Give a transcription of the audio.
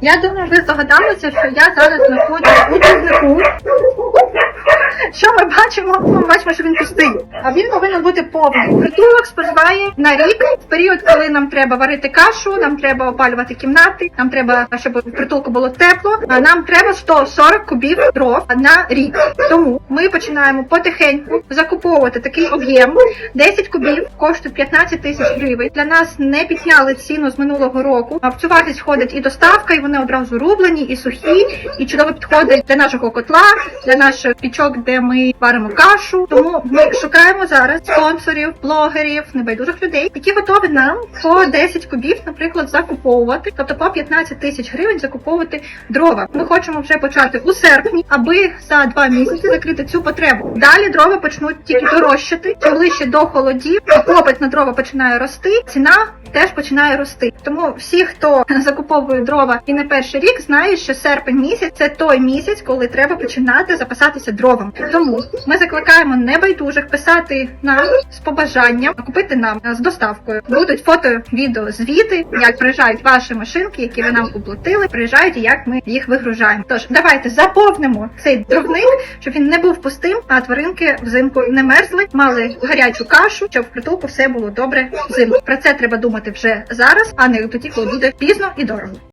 Я думаю, ви здогадалися, що я зараз знаходжусь у дровнику. Що ми бачимо? Ми бачимо, що він пустий. А він повинен бути повний. Притулок споживає на рік в період, коли нам треба варити кашу, нам треба опалювати кімнати, нам треба, щоб в притулку було тепло. Нам треба 140 кубів дров на рік. Тому ми починаємо потихеньку закуповувати такий об'єм. 10 кубів коштує 15 тисяч гривень. Для нас не підняли ціну з минулого року. А в цю вартість входить і доставка, і вони одразу рублені, і сухі, і чудово підходить для нашого котла, для наших пічок, де ми варимо кашу. Тому ми шукаємо зараз спонсорів, блогерів, небайдужих людей, які готові нам по 10 кубів, наприклад, закуповувати, тобто по 15 тисяч гривень закуповувати дрова. Ми хочемо вже почати у серпні, аби за два місяці закрити цю потребу. Далі дрова почнуть тільки дорожчати, чим ближче до холодів, попит на дрова починає рости, ціна теж починає рости. Тому всі, хто закуповує дрова і не перший рік, знають, що серпень місяць це той місяць, коли треба починати запасатися дровом. Тому ми закликаємо небайдужих писати нам з побажанням купити нам з доставкою. Будуть фото, відео, звіти, як приїжджають ваші машинки, які ви нам оплатили, приїжджають і як ми їх вигружаємо. Тож давайте заповнимо цей дровник, щоб він не був пустим, а тваринки взимку не мерзли, мали гарячу кашу, щоб в притулку все було добре взимку. Про це треба думати вже зараз, а не тоді, коли буде пізно і дорого.